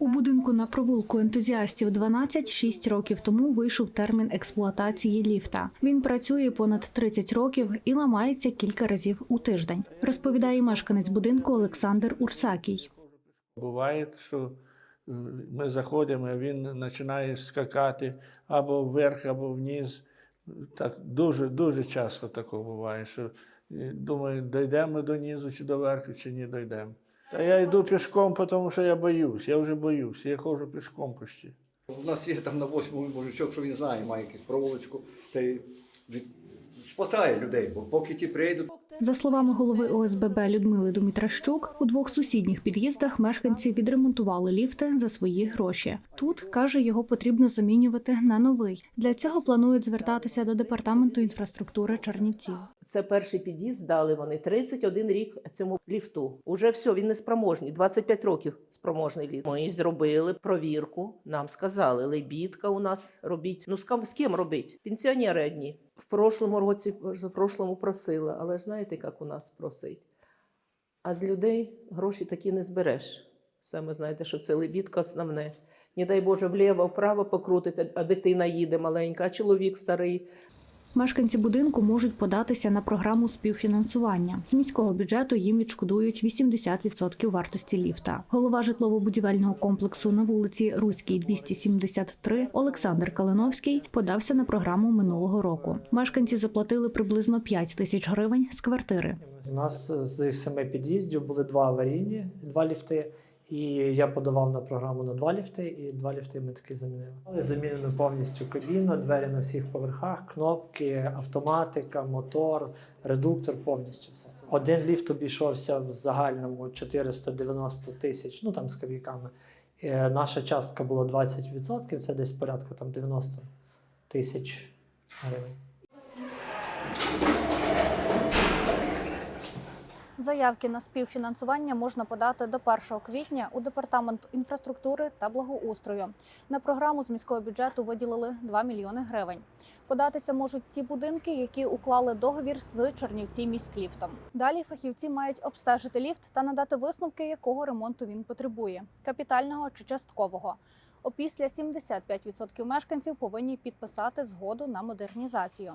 У будинку на провулку ентузіастів 12 6 років тому вийшов термін експлуатації ліфта. Він працює понад 30 років і ламається кілька разів у тиждень. Розповідає мешканець будинку Олександр Урсакій. Буває, що е, ми заходимо, він починає скакати або вверх, або вниз. Так дуже, дуже часто такого буває, що думаю, дійдемо до низу чи до верху, чи не дійдемо. Та я йду пішком, тому що я боюсь, я вже боюсь, я ходжу пішком почти. У нас є там на восьмому мужичок, що він знає, має якусь проволочку, та й від... спасає людей, бо поки ті прийдуть, За словами голови ОСББ Людмили Думітращук, у двох сусідніх під'їздах мешканці відремонтували ліфти за свої гроші. Тут каже, його потрібно замінювати на новий. Для цього планують звертатися до департаменту інфраструктури Чернівців. Це перший під'їзд дали вони 31 рік цьому ліфту. Уже все, він не спроможний. 25 років спроможний ліфт. Ми зробили провірку. Нам сказали, лебідка у нас робіть. Ну з ким, з ким робить? Пенсіонери одні. В прошлому році в прошлому просила, але знаєте, як у нас просить. А з людей гроші такі не збереш. Саме знаєте, що це лебідка основне. Не дай Боже, вліво, вправо покрутити, а дитина їде маленька, а чоловік старий. Мешканці будинку можуть податися на програму співфінансування. З міського бюджету їм відшкодують 80% вартості ліфта. Голова житлово-будівельного комплексу на вулиці Руській 273 Олександр Калиновський подався на програму минулого року. Мешканці заплатили приблизно 5 тисяч гривень з квартири. У нас з семи під'їздів були два аварійні, два ліфти. І я подавав на програму на два ліфти, і два ліфти ми таки замінили. Замінено повністю кабіну, двері на всіх поверхах, кнопки, автоматика, мотор, редуктор, повністю все. Один ліфт обійшовся в загальному 490 тисяч, ну там з копійками. Е, Наша частка була 20%, це десь порядка там 90 тисяч гривень. Заявки на співфінансування можна подати до 1 квітня у департамент інфраструктури та благоустрою. На програму з міського бюджету виділили 2 мільйони гривень. Податися можуть ті будинки, які уклали договір з Чернівці міськліфтом. Далі фахівці мають обстежити ліфт та надати висновки, якого ремонту він потребує капітального чи часткового. Опісля 75% мешканців повинні підписати згоду на модернізацію.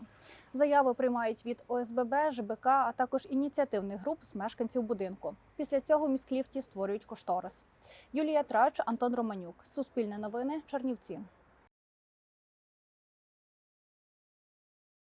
Заяви приймають від ОСББ, ЖБК, а також ініціативних груп з мешканців будинку. Після цього міськліфті створюють кошторис. Юлія Трач, Антон Романюк. Суспільне новини, Чернівці.